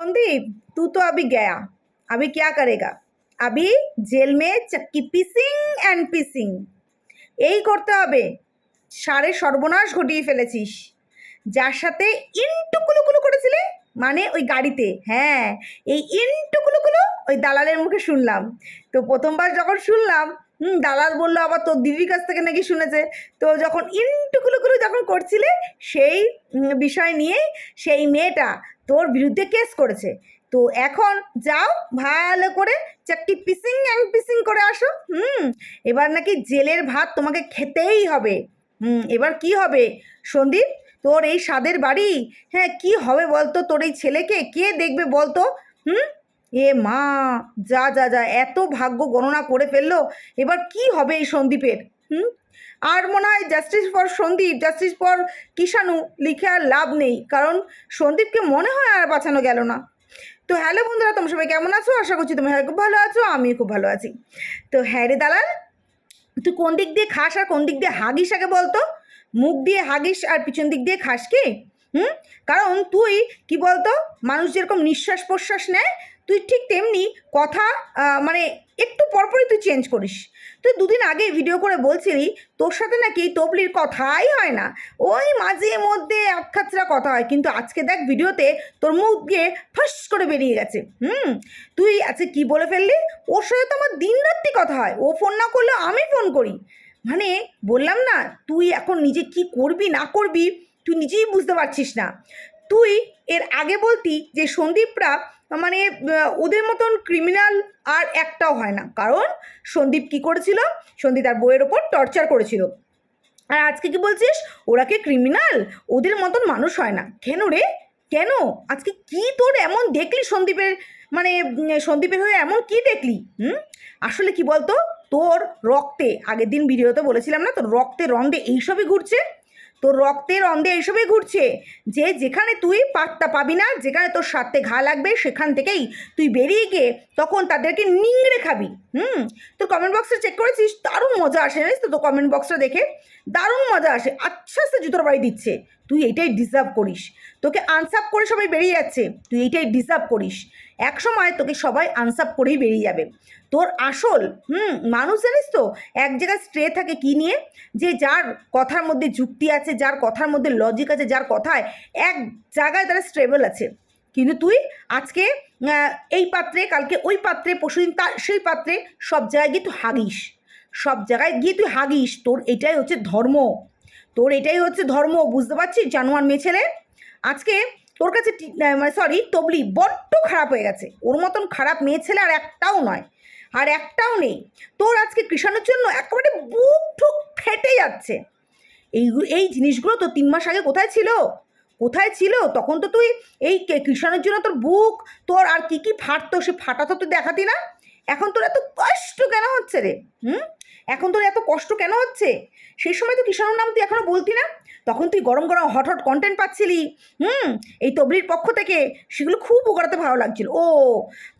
संदीप तू तो अभी गया अभी क्या करेगा अभी जेल में चक्की পিসিং অ্যান্ড পিসিং এই করতে হবে সারে সর্বনাশ ঘটিয়ে ফেলেছিস যার সাথে ইনটুকুলুকুলু করেছিলে মানে ওই গাড়িতে হ্যাঁ এই ইনটুকুলুকুলু ওই দালালের মুখে শুনলাম তো প্রথমবার যখন শুনলাম হুম দালাল বললো আবার তোর দিদির কাছ থেকে নাকি শুনেছে তো যখন ইনটুকুলুকুলু যখন করছিলে সেই উম, বিষয় নিয়ে সেই মেয়েটা তোর বিরুদ্ধে কেস করেছে। তো এখন যাও, ভালো করে চাকটি পিসিং অ্যান্ড পিসিং করে আসো, হুম? এবার নাকি জেলের ভাত তোমাকে খেতেই হবে। হুম, এবার কি হবে? সন্দীপ, তোর এই স্বাদের বাড়ি? হ্যাঁ কি হবে বলতো তোর এই ছেলেকে? কে দেখবে বলতো? হুম? এ মা, যা যা যা, এত ভাগ্য গণনা করে ফেলল। এবার কি হবে এই সন্দীপের? হুম? আর মনে হয় justice for Sandeep justice for Kishanu লিখে আর লাভ নেই। কারণ সন্দীপকে মনে হয় আর বাঁচানো গেল না। তো হ্যালো বন্ধুরা, তোমরা সবাই কেমন আছো? আশা করছি তোমরা খুব ভালো আছো, আমিও খুব ভালো আছি। তো হ্যাঁ রে দালাল, তুই কোন দিক দিয়ে খাস আর কোন দিক দিয়ে হাগিস আগে বলতো? মুখ দিয়ে হাগিস আর পিছন দিক দিয়ে খাস কি? হুম? কারণ তুই কি বলতো? মানুষ যেরকম নিঃশ্বাস প্রশ্বাস নেয় তুই ঠিক তেমনি কথা মানে একটু পরপরই তুই চেঞ্জ করিস। তুই দুদিন আগে ভিডিও করে বলছিলি, তোর সাথে নাকি তবলির কথাই হয় না। ওই মাঝে মধ্যে আখাতরা কথা হয়, কিন্তু আজকে দেখ ভিডিওতে তোর মুখ দিয়ে ফাঁস করে বেরিয়ে গেছে। হুম? তুই আজকে কি বলে ফেললি? ওর সাথে তো আমার দিন রাত্রি কথা হয়। ও ফোন না করলেও আমি ফোন করি। মানে বললাম না, তুই এখন নিজে কি করবি, না করবি, তুই নিজেই বুঝতে পারছিস না। তুই এর আগে বলতি যে সন্দীপরা মানে ওদের মতন ক্রিমিনাল আর একটাও হয় না। কারণ সন্দীপ কি করেছিল? সন্দীপ তার বইয়ের ওপর টর্চার করেছিল। আর আজকে কি বলছিস? ওরা কি ক্রিমিনাল ওদের মতন মানুষ হয় না। কেন রে? কেন? আজকে কি তোর এমন দেখলি সন্দীপের মানে সন্দীপের হয়ে এমন কি দেখলি? হুম? আসলে কি বলতো? তোর রক্তে, আগের দিন ভিডিওতে বলেছিলাম না, তোর রক্তে রন্ধে এইসবই ঘুরছে। তোর রক্তের অন্ধে এসবে ঘুরছে। যে যেখানে তুই পাত্তা পাবি না, যেখানে তোর স্বার্থে ঘা লাগবে, সেখান থেকেই তুই বেরিয়ে গিয়ে তখন তাদেরকে নিংড়ে খাবি, হুম? তোর কমেন্ট বক্সটা চেক করেছিস? দারুণ মজা আসে, জানিস তো? তোর কমেন্ট বক্সটা দেখে। দারুণ মজা আসে আচ্ছা আস্তে জুতোর বাড়ি দিচ্ছে। তুই এইটাই ডিজার্ভ করিস। তোকে আনসাপ করে সবাই বেরিয়ে যাচ্ছে, তুই এইটাই ডিজার্ভ করিস। এক সময় তোকে সবাই আনসাপ করেই বেরিয়ে যাবে। তোর আসল, হুম, মানুষ জানিস তো, এক জায়গায় স্ট্রে থাকে কি নিয়ে? যে যার কথার মধ্যে যুক্তি আছে, যার কথার মধ্যে লজিক আছে, যার কথায় এক জায়গায় তারা স্ট্রেবল আছে। কিন্তু তুই আজকে এই পাত্রে, কালকে ওই পাত্রে, পরশুদিন তার সেই পাত্রে সব জায়গায় গিয়ে তুই হাগিস। সব জায়গায় গিয়ে তুই হাগিস। তোর এটাই হচ্ছে ধর্ম। তোর এটাই হচ্ছে ধর্ম, বুঝতে পারছিস? জানোয়ার মেয়ে ছেলে আজকে তোর কাছে মানে সরি তবলি বড্ড খারাপ হয়ে গেছে। ওর মতন খারাপ মেয়ে ছেলে আর একটাও নয়। আর একটাও নেই। তোর আজকে কৃষাণের জন্য একেবারে বুক ঠুক ফেটে যাচ্ছে। এই এই জিনিসগুলো তো তিন মাস আগে কোথায় ছিল? কোথায় ছিল? তখন তো তুই এই কৃষাণের জন্য তোর বুক, তোর আর কি কি ফাটতো সে ফাটা তো তুই দেখাতি না? এখন তোর এত কষ্ট কেন হচ্ছে রে? হুম? এখন তোর এত কষ্ট কেন হচ্ছে? সেই সময় তো কিষাণুর নাম তুই এখনও বলতি না? তখন তুই গরম গরম হট হট কন্টেন্ট পাচ্ছিলি, হুম? এই তবলির পক্ষ থেকে সেগুলো খুব উগড়াতে ভালো লাগছিল। ও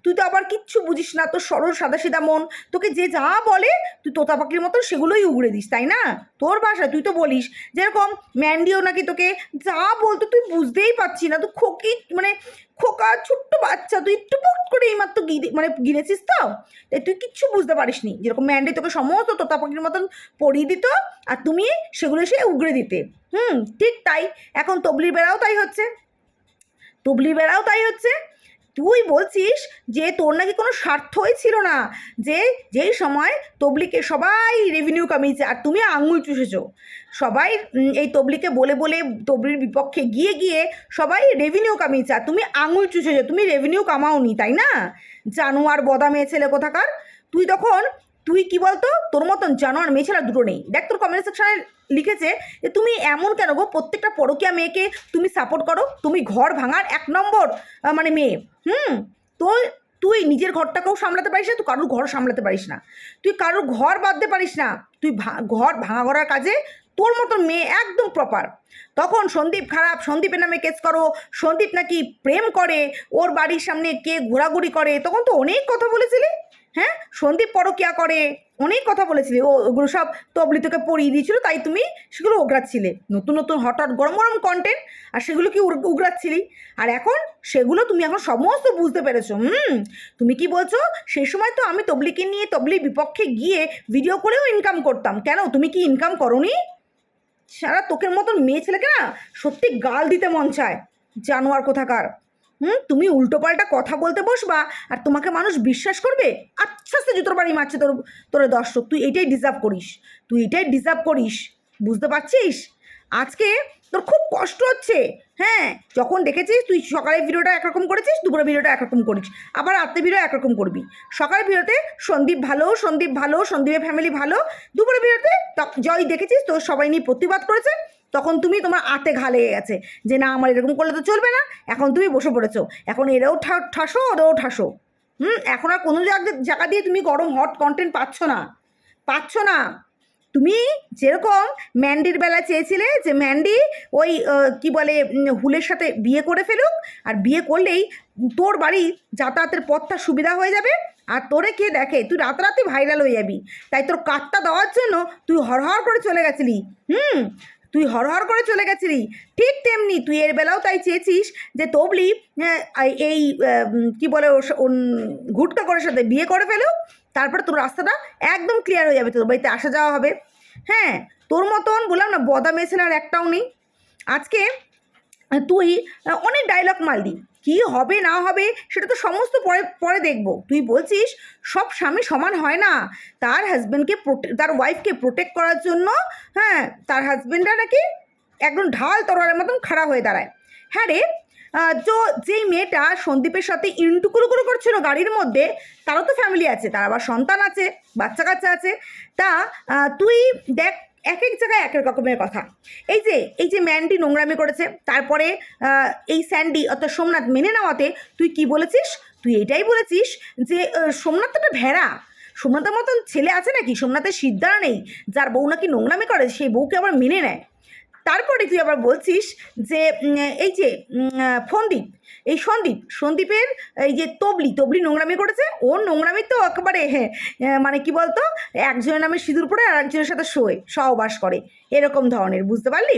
তুই তো আবার কিচ্ছু বুঝিস না, তোর সরল সাদাসিধা মন। তোকে যে যা বলে, তুই তোতা পাখির মতন সেগুলোই উগড়ে দিস, তাই না? তোর ভাষায় তুই তো বলিস, যেরকম ম্যান্ডিও নাকি তোকে যা বলতো তুই বুঝতেই পারছি না, তুই খোকি মানে খোকা ছোট্ট বাচ্চা, তুই একটু পট করে এইমাত্র গিরে মানে গিরেছিস তো? তাই তুই কিচ্ছু বুঝতে পারিস নি যেরকম ম্যান্ডি তোকে সমস্ত তোতা পাখির মতন পড়িয়ে দিত, আর তুমি সেগুলো এসে উগড়ে দিতে। হুম, ঠিক তাই, এখন তবলির বেড়াও তাই হচ্ছে। তবলির বেড়াও তাই হচ্ছে। তুই বলছিস যে তোর নাকি কোনো স্বার্থই ছিল না, যে যেই সময় তবলিকে সবাই রেভিনিউ কামিয়েছে, আর তুমি আঙুল চুষেছো, সবাই এই তবলিকে বলে বলে তবলির বিপক্ষে গিয়ে গিয়ে সবাই রেভিনিউ কামিয়েছে, আর তুমি আঙুল চুষেছো, তুমি রেভিনিউ কামাওনি, তাই না? জানোয়ার বদামে ছেলে কোথাকার? তুই তখন তুই কি বলতো? তোর মতন জানোয়ার মেয়ে ছেলে দুটো নেই। দেখ তোর কমেন্ট সেকশনে লিখেছে যে, তুমি এমন কেন গো? প্রত্যেকটা পরকীয়া মেয়েকে তুমি সাপোর্ট করো। তুমি ঘর ভাঙার এক নম্বর মানে মেয়ে। হুম? তো তুই নিজের ঘরটাকেও সামলাতে পারিস না, তুই কারোর ঘর সামলাতে পারিস না। তুই কারোর ঘর বাঁধতে পারিস না। তুই ঘর ভাঙা করার কাজে তোর মতন মেয়ে একদম প্রপার তখন সন্দীপ খারাপ, সন্দীপের নামে কেস করো। সন্দীপ নাকি প্রেম করে, ওর বাড়ির সামনে কে ঘোরাঘুরি করে। তখন তো অনেক কথা বলেছিলি। হ্যাঁ? সন্দীপ পরকিয়া করে। অনেক কথা বলেছিলি। ওগুলো সব তবলি তোকে পড়িয়ে দিয়েছিল, তাই তুমি সেগুলো উগড়াচ্ছিলে নতুন নতুন হঠাৎ গরম গরম কন্টেন্ট আর সেগুলো কি উগ- উগড়াচ্ছিলি আর এখন সেগুলো তুমি এখন সমস্ত বুঝতে পেরেছ। হুম? তুমি কি বলছো? সেই সময় তো আমি তবলিকে নিয়ে তবলির বিপক্ষে গিয়ে ভিডিও করেও ইনকাম করতাম। কেন? তুমি কি ইনকাম করনি? সারা তোকের মতন মেয়ে ছেলেকে না সত্যি গাল দিতে মন চায়। জানোয়ার কোথাকার। হুম? তুমি উল্টোপাল্টা কথা বলতে বসবা আর তোমাকে মানুষ বিশ্বাস করবে? আচ্ছা আস্তে জুতোর বাড়ি মারছে তোর তোর দর্শক, তুই এটাই ডিজার্ভ করিস। তুই এটাই ডিজার্ভ করিস। বুঝতে পারছিস? আজকে তোর খুব কষ্ট হচ্ছে। হ্যাঁ যখন দেখেছিস তুই সকালে ভিডিওটা একরকম করেছিস দুপুরে ভিডিওটা একরকম করিস। আবার রাত্রে ভিডিও একরকম করবি। সকালের ভিডিওতে সন্দীপ ভালো সন্দীপ ভালো, সন্দীপের ফ্যামিলি ভালো। দুপুরে ভিডিওতে জয় দেখেছিস, তোর সবাই নিয়ে প্রতিবাদ করেছে। তখন তুমি তোমার আতে ঘা লেগে গেছে যে না, আমার এরকম করলে তো চলবে না, এখন তুমি বসে পড়েছো। এখন এরাও ঠাসো, ওরাও ঠাসো। হুম? এখন আর কোনো জায়গা দিয়ে তুমি গরম হট কন্টেন্ট পাচ্ছ না। পাচ্ছ না। তুমি যেরকম ম্যান্ডির বেলা চেয়েছিলে যে ম্যান্ডি ওই কি বলে হুলের সাথে বিয়ে করে ফেলুক, আর বিয়ে করলেই তোর বাড়ি যাতায়াতের পথটা সুবিধা হয়ে যাবে, আর তোরে কে দেখে? তুই রাতারাতি ভাইরাল হয়ে যাবি। তাই তোর কাটটা দেওয়ার জন্য তুই হর হরহর করে চলে গেছিলি। হুম? তুই হরহর করে চলে গেছিলি। ঠিক তেমনি তুই এর বেলাও তাই চেয়েছিস যে তবলি হ্যাঁ, এই- কি বলে ওর ঘুটকা করে সাথে বিয়ে করে ফেলো তারপরে তোর রাস্তাটা একদম ক্লিয়ার হয়ে যাবে তোর বাড়িতে আসা যাওয়া হবে। হ্যাঁ তোর মতন বললাম না বদা আর একটাও নেই। আজকে তুই অনেক ডায়লগ মারলি। কি হবে, না হবে, সেটা তো সমস্ত পরে পরে দেখব। তুই বলছিস, সব স্বামী সমান হয় না। তার হাজব্যান্ডকে তার ওয়াইফকে প্রোটেক্ট করার জন্য হ্যাঁ তার হাজব্যান্ডরা নাকি একদম ঢাল তরোয়ারের মতন খাড়া হয়ে দাঁড়ায়। হ্যাঁ রে তো যেই মেয়েটা সন্দীপের সাথে ইন্টুকুরু করে করছিল গাড়ির মধ্যে, তারও তো ফ্যামিলি আছে, তার আবার সন্তান আছে বাচ্চা কাচ্চা আছে। তা তুই দেখ এক এক জায়গায় এক এক রকমের কথা। এই যে এই যে ম্যান্ডি নোংরামি করেছে, তারপরে এই স্যান্ডি অর্থাৎ সোমনাথ মেনে নেওয়াতে তুই কি বলেছিস? তুই এটাই বলেছিস যে সোমনাথ তো একটা ভেড়া। সোমনাথের মতন ছেলে আছে নাকি? সোমনাথের সিদ্ধারা নেই। যার বউ নাকি নোংরামি করে, সেই বউকে আবার মেনে নেয়। তারপরে তুই আবার বলছিস যে এই যে ফন্দীপ এই সন্দীপ, সন্দীপের এই যে তবলি তবলি নোংরামি করেছে ওর নোংরামি তো একেবারে হ্যাঁ মানে কি বলতো, একজনের নামে সিঁদুর পরে আর একজনের সাথে শোয়, সহবাস করে, এরকম ধরনের, বুঝতে পারলি?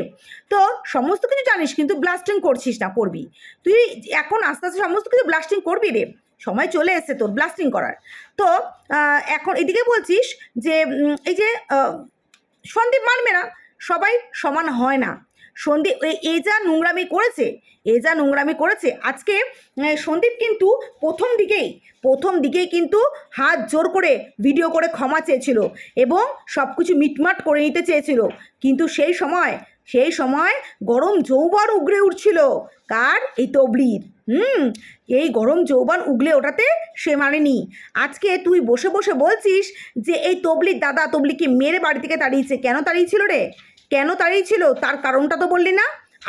তো সমস্ত কিছু জানিস, কিন্তু ব্লাস্টিং করছিস না, করবি। তুই এখন আস্তে আস্তে সমস্ত কিছু ব্লাস্টিং করবি রে, সময় চলে এসেছে তোর ব্লাস্টিং করার। তো এখন এদিকে বলছিস যে এই যে সন্দীপ মানবে না, সবাই সমান হয় না। সন্দীপ, এ- যা নোংরামি করেছে, এ যা নোংরামি করেছে, আজকে সন্দীপ কিন্তু প্রথম দিকেই প্রথম দিকেই কিন্তু হাত জোর করে ভিডিও করে ক্ষমা চেয়েছিল এবং সব কিছু মিটমাট করে নিতে চেয়েছিল। কিন্তু সেই সময় সেই সময় গরম যৌবন উগড়ে উঠছিল। কার? এই তবলির। হুম, এই গরম যৌবন উগলে ওঠাতে সে মানেনি। আজকে তুই বসে বসে বলছিস যে, এই তবলির দাদা তবলিকে মেরে বাড়ি থেকে তাড়িয়েছে, কেন তাড়িয়েছিল রে? কেন তাড়িয়েছিল তার কারণটা তো বললি না।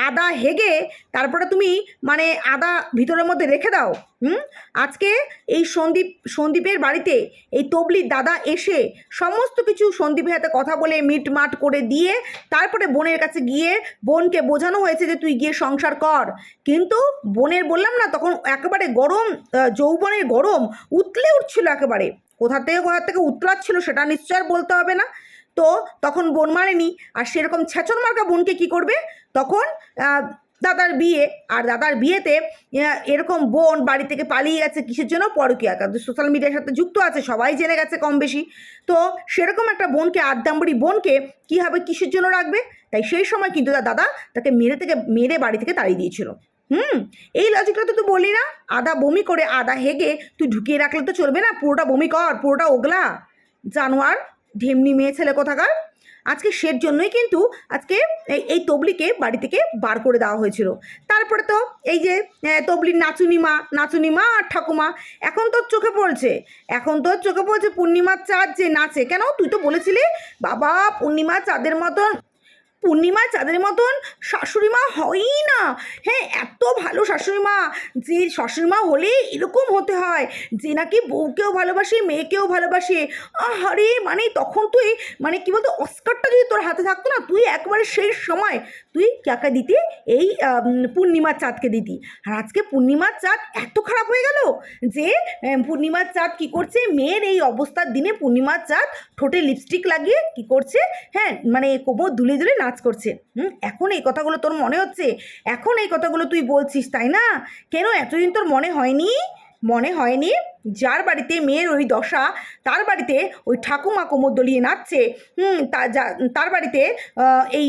আদা হেগে তারপরে তুমি মানে আদা ভিতরের মধ্যে রেখে দাও। হুম? আজকে এই সন্দীপ, সন্দীপের বাড়িতে এই তবলির দাদা এসে সমস্ত কিছু সন্দীপের হাতে কথা বলে মিটমাট করে দিয়ে তারপরে বোনের কাছে গিয়ে বোনকে বোঝানো হয়েছে যে তুই গিয়ে সংসার কর। কিন্তু বোনের বললাম না, তখন একেবারে গরম যৌবনের গরম, উতলে উঠছিল একেবারে। কোথা থেকে কোথা থেকে উতলাচ্ছিল সেটা নিশ্চয় আর বলতে হবে না। তো তখন বোন মানেনি। আর সেরকম ছেচর মার্কা বোনকে কি করবে? তখন দাদার বিয়ে। আর দাদার বিয়েতে এরকম বোন বাড়ি থেকে পালিয়ে গেছে কিসের জন্য? পরকীয়া। কারণ সোশ্যাল মিডিয়ার সাথে যুক্ত আছে, সবাই জেনে গেছে কম বেশি। তো সেরকম একটা বোনকে আদ্দাম্বরি বোনকে কী হবে, কিসের জন্য রাখবে? তাই সেই সময় কিন্তু তার দাদা তাকে মেরে থেকে, মেরে বাড়ি থেকে তাড়িয়ে দিয়েছিল। হুম? এই লজিকটা তো তুই বলি না? আদা বমি করে আদা হেগে তুই ঢুকিয়ে রাখলে তো চলবে না। পুরোটা বমি কর, পুরোটা ওগলা। জানোয়ার ঢেমনি মেয়ে ছেলে কোথাকার? আজকে সের জন্যই কিন্তু আজকে এই এই তবলিকে বাড়ি থেকে বার করে দেওয়া হয়েছিল। তারপরে তো এই যে তবলির নাচুনিমা নাচুনিমা আর ঠাকুমা, এখন তোর চোখে পড়ছে। এখন তোর চোখে পড়ছে পূর্ণিমার চাঁদ যে নাচে। কেন? তুই তো বলেছিলি, বাবা, পূর্ণিমার চাঁদের মতন পূর্ণিমা চাঁদের মতন শাশুড়ি মা হয়ই না। হ্যাঁ এত ভালো শাশুড়ি মা। যে শাশুড়ি মা হলে এরকম হতে হয়। যে নাকি বউকেও ভালোবাসে, মেয়েকেও ভালোবাসে। আরে মানে তখন তুই মানে কি বলতো, অস্কারটা যদি তোর হাতে থাকতো না, তুই একবারে শেষ সময় তুই কাকে দিতি? এই পূর্ণিমার চাঁদকে দিতি। আর আজকে পূর্ণিমার চাঁদ এত খারাপ হয়ে গেল যে পূর্ণিমার চাঁদ কি করছে? মেয়ের এই অবস্থার দিনে পূর্ণিমার চাঁদ ঠোঁটে লিপস্টিক লাগিয়ে কি করছে? হ্যাঁ মানে কোমর দুলে দুলে নাচ করছে। হুম, এখন এই কথাগুলো তোর মনে হচ্ছে? এখন এই কথাগুলো তুই বলছিস, তাই না? কেন এতদিন তোর মনে হয়নি? মনে হয়নি? যার বাড়িতে মেয়ের ওই দশা, তার বাড়িতে ওই ঠাকুমা কোমর দলিয়ে নাচছে, হুম, তা যা, তার বাড়িতে এই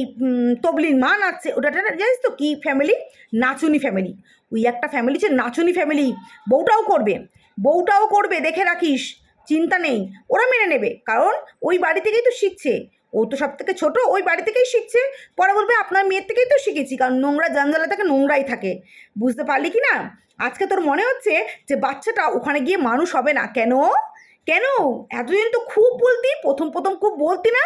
তবলির মা নাচছে ওটা জানিস তো কী ফ্যামিলি নাচুনি ফ্যামিলি ওই একটা ফ্যামিলি হচ্ছে নাচুনি ফ্যামিলি বউটাও করবে। বউটাও করবে, দেখে রাখিস, চিন্তা নেই, ওরা মেনে নেবে, কারণ ওই বাড়ি থেকেই তো শিখছে। ও তো সব থেকে ছোটো, ওই বাড়ি থেকেই শিখছে। পরে বলবে, আপনার মেয়ের থেকেই তো শিখেছি, কারণ নোংরা জঞ্জালে থাকে নোংরাই থাকে। বুঝতে পারলি কি না? আজকে তোর মনে হচ্ছে যে বাচ্চাটা ওখানে গিয়ে মানুষ হবে না। কেন? কেন? এতদিন তো খুব বলতি, প্রথম প্রথম খুব বলতি না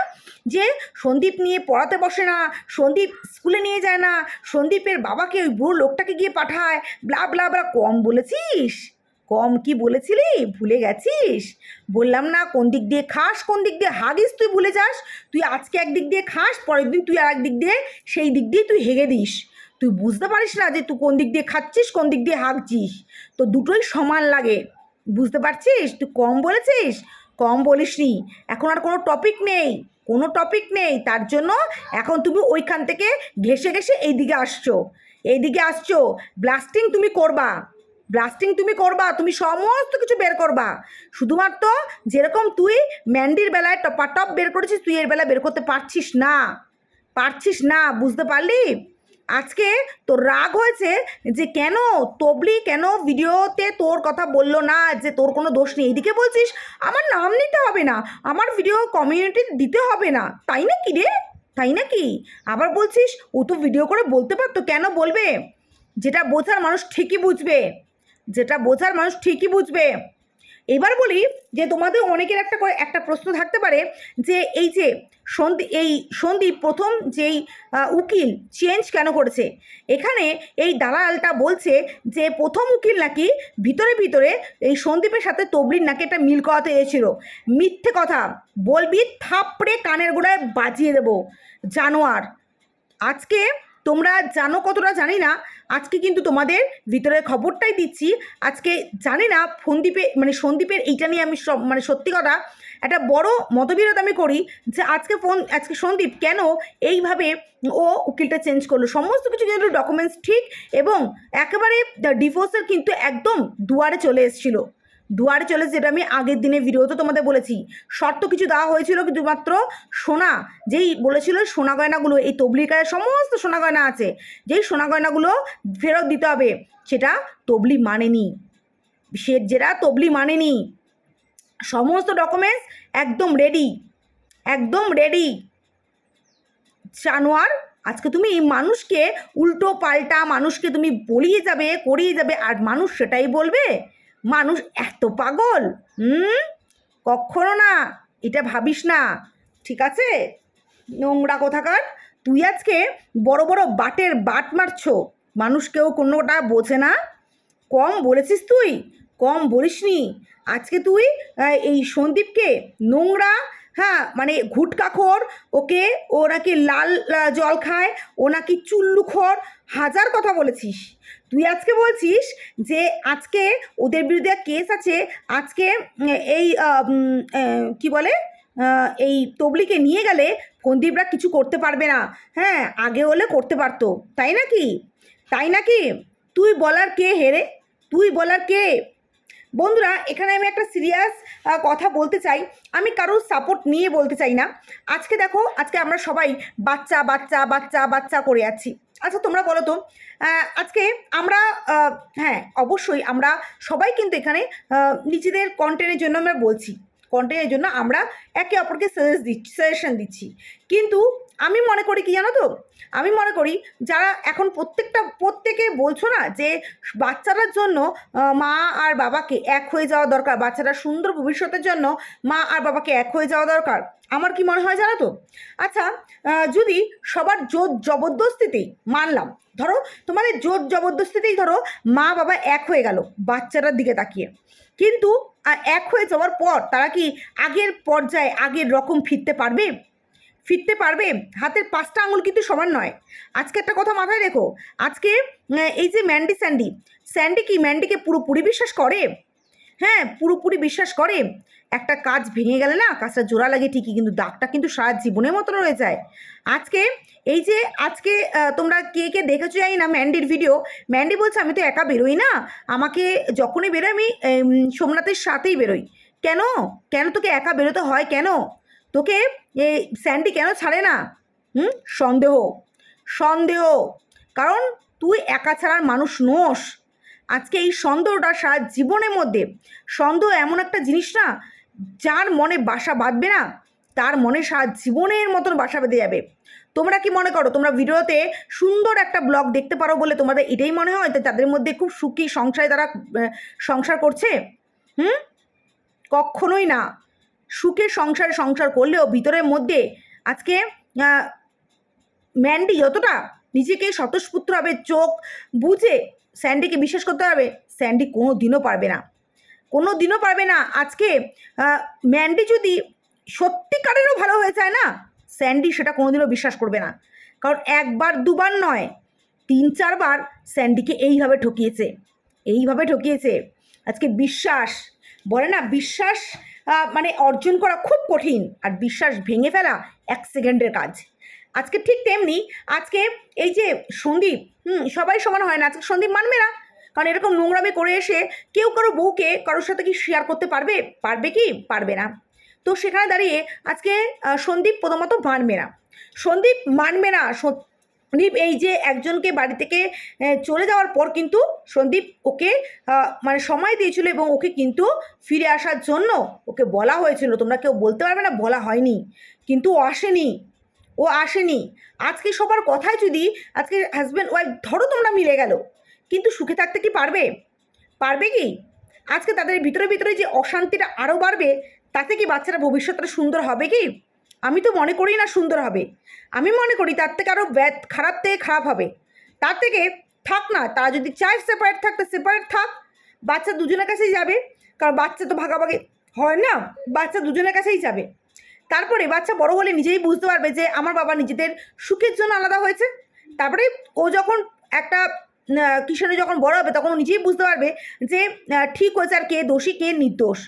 যে সন্দীপ নিয়ে পড়াতে বসে না, সন্দীপ স্কুলে নিয়ে যায় না, সন্দীপের বাবাকে ওই বুড়ো লোকটাকে গিয়ে পাঠায়, ব্লা ব্লা ব্লা, কম বলেছিস? কম কি বলেছিলি? ভুলে গেছিস? বললাম না, কোন দিক দিয়ে খাস, কোন দিক দিয়ে হাগিস তুই ভুলে যাস। তুই আজকে একদিক দিয়ে খাস, পরের দিন তুই আর দিক দিয়ে, সেই দিক দিয়ে তুই হেগে দিস। তুই বুঝতে পারিস না যে তুই কোন দিক দিয়ে খাচ্ছিস, কোন দিক দিয়ে হাগছিস। তো দুটোই সমান লাগে। বুঝতে পারছিস? তুই কম বলেছিস? কম বলিসনি। এখন আর কোনো টপিক নেই। কোনো টপিক নেই। তার জন্য এখন তুমি ওইখান থেকে ঘেসে ঘেসে এইদিকে আসছো। এইদিকে আসছো। ব্লাস্টিং তুমি করবা। ব্লাস্টিং তুমি করবা, তুমি সমস্ত কিছু বের করবা। শুধুমাত্র যেরকম তুই ম্যান্ডির বেলায় টপাটপ বের করেছিস, তুই এর বেলায় বের করতে পারছিস না। পারছিস না, বুঝতে পারলি? আজকে তোর রাগ হয়েছে যে কেন তবলি কেন ভিডিওতে তোর কথা বলল না, যে তোর কোনো দোষ নেই? এদিকে বলছিস, আমার নাম নিতে হবে না, আমার ভিডিও কমিউনিটি দিতে হবে না। তাই না কি রে? তাই নাকি? আবার বলছিস, ও তো ভিডিও করে বলতে পারতো, কেন বলবে? যেটা বোঝার মানুষ ঠিকই বুঝবে। যেটা বোঝার মানুষ ঠিকই বুঝবে। এবার বলি যে তোমাদের অনেকের একটা করে একটা প্রশ্ন থাকতে পারে যে এই যে সন্দীপ এই সন্দীপ প্রথম যেই উকিল চেঞ্জ কেন করেছে? এখানে এই দালালটা বলছে যে প্রথম উকিল নাকি ভিতরে ভিতরে এই সন্দীপের সাথে তবলির নাকি একটা মিল করাতে এসেছিল মিথ্যে কথা। বলবি থাপড়ে কানের গোড়ায় বাজিয়ে দেবো। জানোয়ার। আজকে তোমরা জানো কতটা জানি না আজকে কিন্তু তোমাদের ভিতরের খবরটাই দিচ্ছি। আজকে জানি না ফন্দীপে মানে সন্দীপের এইটা নিয়ে আমি মানে সত্যি কথা একটা বড় মতবিরোধ আমি করি যে আজকে ফোন, আজকে সন্দীপ কেন এইভাবে ও উকিলটা চেঞ্জ করল। সমস্ত কিছু কিন্তু ডকুমেন্টস ঠিক এবং একেবারে ডিভোর্সের কিন্তু একদম দুয়ারে চলে এসেছিল। দুয়ারে চলে যেটা আমি আগের দিনে ভিডিওতে তোমাদের বলেছি। শর্ত কিছু দেওয়া হয়েছিল কিন্তু মাত্র সোনা, যেই বলেছিল সোনা গয়নাগুলো, এই তবলির গায়ে সমস্ত সোনা গয়না আছে, যেই সোনা গয়নাগুলো ফেরত দিতে হবে, সেটা তবলি মানেনি। সে যেটা তবলি মানেনি। সমস্ত ডকুমেন্টস একদম রেডি একদম রেডি জানোয়ার আজকে তুমি এই মানুষকে উল্টো পাল্টা, মানুষকে তুমি বলিয়ে যাবে, করিয়ে যাবে, আর মানুষ সেটাই বলবে? মানুষ এত পাগল? হুম? কখনো না। এটা ভাবিস না। ঠিক আছে? নোংরা কোথাকার? তুই আজকে বড় বড় বাটের বাট মারছো। মানুষ কেউ কোনোটা বোঝে না। কম বলেছিস তুই? কম বলিসনি। আজকে তুই এই সন্দীপকে নোংরা হ্যাঁ মানে ঘুটকাখোর ওকে ও নাকি লাল জল খায়, ও নাকি চুল্লুখোর হাজার কথা বলেছিস। তুই আজকে বলছিস যে আজকে ওদের বিরুদ্ধে কেস আছে, আজকে এই কি বলে এই তবলিকে নিয়ে গেলে ফন্দীপরা কিছু করতে পারবে না। হ্যাঁ আগে হলে করতে পারতো, তাই নাকি? তাই নাকি? তুই বলার কে হেরে তুই বলার কে? বন্ধুরা, এখানে আমি একটা সিরিয়াস কথা বলতে চাই। আমি কারোর সাপোর্ট নিয়ে বলতে চাই না। আজকে দেখো, আজকে আমরা সবাই বাচ্চা বাচ্চা বাচ্চা বাচ্চা করে আছি। আচ্ছা তোমরা বলো তো আজকে আমরা হ্যাঁ অবশ্যই আমরা সবাই কিন্তু এখানে নিজেদের কন্টেন্টের জন্য আমরা বলছি। কন্টেন্টের জন্য আমরা একে অপরকে সাজেস্ট দিচ্ছি সাজেশন দিচ্ছি। কিন্তু আমি মনে করি কি জানো তো? আমি মনে করি যারা এখন প্রত্যেকটা, প্রত্যেকে বলছো না যে বাচ্চাটার জন্য মা আর বাবাকে এক হয়ে যাওয়া দরকার। বাচ্চাটার সুন্দর ভবিষ্যতের জন্য মা আর বাবাকে এক হয়ে যাওয়া দরকার। আমার কি মনে হয় জানো তো? আচ্ছা যদি সবার জোর জবরদস্তিতেই মানলাম, ধরো তোমাদের জোর জবরদস্তিতেই ধরো মা বাবা এক হয়ে গেল বাচ্চাটার দিকে তাকিয়ে। কিন্তু এক হয়ে যাওয়ার পর তারা কি আগের পর্যায়ে আগের রকম ফিরতে পারবে? ফিরতে পারবে? হাতের পাঁচটা আঙুল কিন্তু সমান নয়। আজকে একটা কথা মাথায় রেখো। আজকে এই যে ম্যান্ডি স্যান্ডি স্যান্ডি কি ম্যান্ডিকে পুরোপুরি বিশ্বাস করে? হ্যাঁ পুরোপুরি বিশ্বাস করে। একটা কাজ ভেঙে গেলে না, কাজটা জোড়া লাগে ঠিকই, কিন্তু দাগটা কিন্তু সারা জীবনের মতো রয়ে যায়। আজকে, এই যে আজকে তোমরা কে কে দেখেছ জানি না ম্যান্ডির ভিডিও? ম্যান্ডি বলছে, আমি তো একা বেরোই না। আমাকে যখনই বেরোই আমি সোমনাথের সাথেই বেরোই। কেন? কেন তোকে একা বেরোতে হয়? কেন? তোকে এই স্যান্ডি কেন ছাড়ে না? হুম? সন্দেহ। সন্দেহ। কারণ তুই একা ছাড়ার মানুষ নোস। আজকে এই সন্দেহটা সারা জীবনের মধ্যে। সন্দেহ এমন একটা জিনিস না, যার মনে বাসা বাঁধবে না, তার মনে সারা জীবনের মতন বাসা বেঁধে যাবে। তোমরা কি মনে করো? তোমরা ভিডিওতে সুন্দর একটা ব্লগ দেখতে পারো বলে তোমাদের এটাই মনে হয়? যে তাদের মধ্যে খুব সুখী সংসারে তারা সংসার করছে? হুম? কখনোই না। সুখে সংসার সংসার করলেও ভিতরের মধ্যে আজকে ম্যান্ডি যতটা নিজেকে স্বতঃস্ফূর্ত হবে চোখ বুঝে স্যান্ডিকে বিশ্বাস করতে হবে স্যান্ডি কোনো দিনও পারবে না। কোনো দিনও পারবে না। আজকে ম্যান্ডি যদি সত্যিকারেরও ভালো হয়ে যায় না, স্যান্ডি সেটা কোনোদিনও বিশ্বাস করবে না। কারণ একবার, দুবার নয়, তিন, চারবার স্যান্ডিকে এইভাবে ঠকিয়েছে। এইভাবে ঠকিয়েছে। আজকে বিশ্বাস, বলে না, বিশ্বাস মানে অর্জন করা খুব কঠিন আর বিশ্বাস ভেঙে ফেলা এক সেকেন্ডের কাজ। আজকে ঠিক তেমনি আজকে এই যে সন্দীপ, হুম, সবাই সমান হয় না, আজকে সন্দীপ মানবে না। কারণ এরকম নোংরামি করে এসে কেউ কারও বউকে কারোর সাথে কি শেয়ার করতে পারবে পারবে কি? পারবে না। তো সেখানে দাঁড়িয়ে আজকে সন্দীপ প্রথমত মানবে না। সন্দীপ মানবে না সন্দীপ, এই যে একজনকে বাড়ি থেকে চলে যাওয়ার পর কিন্তু সন্দীপ ওকে মানে সময় দিয়েছিল এবং ওকে কিন্তু ফিরে আসার জন্য ওকে বলা হয়েছিল। তোমরা কেউ বলতে পারবে না, বলা হয়নি। কিন্তু ও আসেনি। ও আসেনি। আজকে সবার কথায় যদি আজকে হাজব্যান্ড ওয়াইফ ধরো তোমরা মিলে গেল, কিন্তু সুখে থাকতে কি পারবে? পারবে কি? আজকে তাদের ভিতরে ভিতরে যে অশান্তিটা আরও বাড়বে, তাতে কি বাচ্চারা ভবিষ্যৎটা সুন্দর হবে কি? আমি তো মনে করি না সুন্দর হবে। আমি মনে করি তার থেকে আরও ব্যাড খারাপ থেকে খারাপ হবে। তার থেকে থাক না তারা যদি চায় সেপারেট থাকতে সেপারেট থাক। বাচ্চা দুজনের কাছেই যাবে, কারণ বাচ্চা তো ভাগাভাগি হয় না, বাচ্চা দুজনের কাছেই যাবে। তারপরে বাচ্চা বড় হলে নিজেই বুঝতে পারবে যে আমার বাবা নিজেদের সুখের জন্য আলাদা হয়েছে। তারপরে ও যখন একটা কিশোরী যখন বড় হবে, তখন নিজেই বুঝতে পারবে যে ঠিক হয়েছে আর কে দোষী, কে নির্দোষ।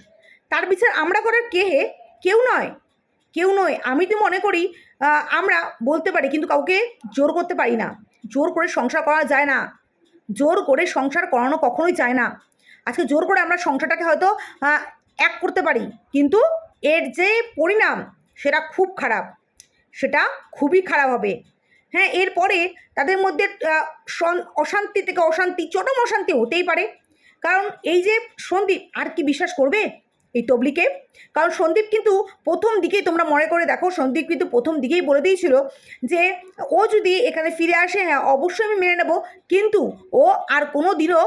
তার বিচার আমরা করার কে হে কেউ নয়। কেউ নয়। আমি তো মনে করি আমরা বলতে পারি কিন্তু কাউকে জোর করতে পারি না। জোর করে সংসার করা যায় না। জোর করে সংসার করানো কখনোই যায় না। আজকে জোর করে আমরা সংসারটাকে হয়তো এক করতে পারি, কিন্তু এর যে পরিণাম সেটা খুব খারাপ। সেটা খুবই খারাপ হবে। হ্যাঁ এরপরে তাদের মধ্যে অশান্তি থেকে অশান্তি, চরম অশান্তি হতেই পারে। কারণ এই যে সন্দীপ, আর কি বিশ্বাস করবে? এই টবলিকে কারণ সন্দীপ কিন্তু প্রথম দিকেই তোমরা মনে করে দেখো, সন্দীপ কিন্তু প্রথম দিকেই বলে দিয়েছিল যে, ও যদি এখানে ফিরে আসে হ্যাঁ অবশ্যই আমি মেনে নেব। কিন্তু ও আর কোনো দিনও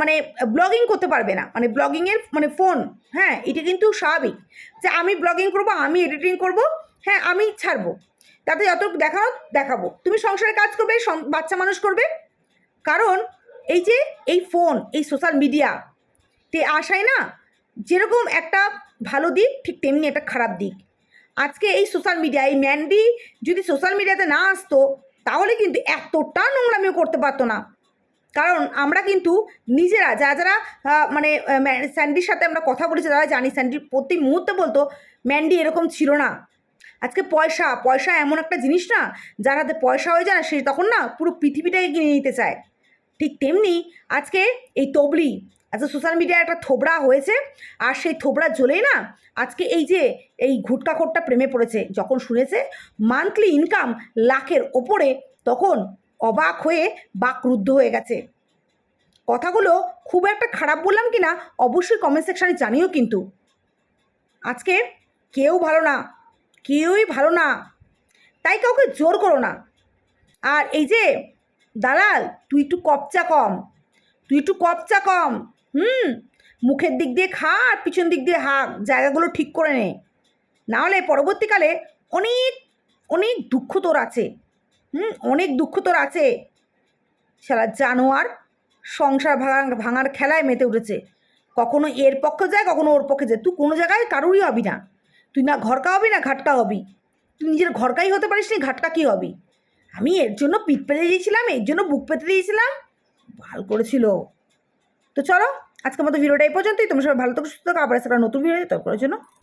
মানে ব্লগিং করতে পারবে না। মানে ব্লগিংয়ের মানে ফোন হ্যাঁ এটা কিন্তু স্বাভাবিক। যে আমি ব্লগিং করব, আমি এডিটিং করব হ্যাঁ আমি ছাড়বো। তাতে যত দেখাও দেখাবো। তুমি সংসারে কাজ করবে বাচ্চা মানুষ করবে। কারণ এই যে, এই ফোন, এই সোশ্যাল মিডিয়া, তে আসায় না যেরকম একটা ভালো দিক, ঠিক তেমনি একটা খারাপ দিক। আজকে এই সোশ্যাল মিডিয়া এই ম্যান্ডি যদি সোশ্যাল মিডিয়াতে না আসতো, তাহলে কিন্তু এতটা নোংরামিও করতে পারতো না। কারণ আমরা কিন্তু নিজেরা, যারা যারা মানে স্যান্ডির সাথে আমরা কথা বলেছি তারা জানি স্যান্ডি প্রতি মুহূর্তে বলতো ম্যান্ডি এরকম ছিল না। আজকে পয়সা পয়সা এমন একটা জিনিস না, যার হাতে পয়সা হয়ে যায় না সে তখন না পুরো পৃথিবীটাকে কিনে নিতে চায়। ঠিক তেমনি আজকে এই তবলি আজকে সোশ্যাল মিডিয়ায় একটা থোবড়া হয়েছে, আর সেই থোবড়া জ্বলেই না আজকে এই যে এই ঘুটকাখোরটা প্রেমে পড়েছে, যখন শুনেছে মান্থলি ইনকাম লাখের ওপরে, তখন অবাক হয়ে বাকরুদ্ধ হয়ে গেছে। কথাগুলো খুব একটা খারাপ বললাম কি না, অবশ্যই কমেন্ট সেকশানে জানিও কিন্তু। আজকে কেউ ভালো না, কেউই ভালো না, তাই কাউকে জোর করো না। আর এই যে, দালাল, তুই একটু কপচা কম, তুই একটু কপচা কম হুম, মুখের দিক দিয়ে খা আর পিছন দিক দিয়ে হাঁক জায়গাগুলো ঠিক করে নে। নাহলে পরবর্তীকালে অনেক অনেক দুঃখ তোর আছে। হুম, অনেক দুঃখ তোর আছে। সারা জানোয়ার সংসার ভাঙা ভাঙার খেলায় মেতে উঠেছে। কখনো এর পক্ষে যায়, কখনো ওর পক্ষে যায়। তুই কোনো জায়গায় কারোরই হবি না। তুই না ঘরকা হবি, না ঘাটকা হবি। তুই নিজের ঘরকাই হতে পারিস নি, ঘাটকা কী হবি? আমি এর জন্য পিঠ পেতে দিয়েছিলাম, এর জন্য বুক পেতে দিয়েছিলাম। ভালো করেছিল। তো চলো, আজকের মতো ভিডিওটা এই পর্যন্তই। তোমার সবাই ভালো থাকো, সুস্থ থাকো, আবার একটা নতুন ভিডিও তখন জন্য টাটা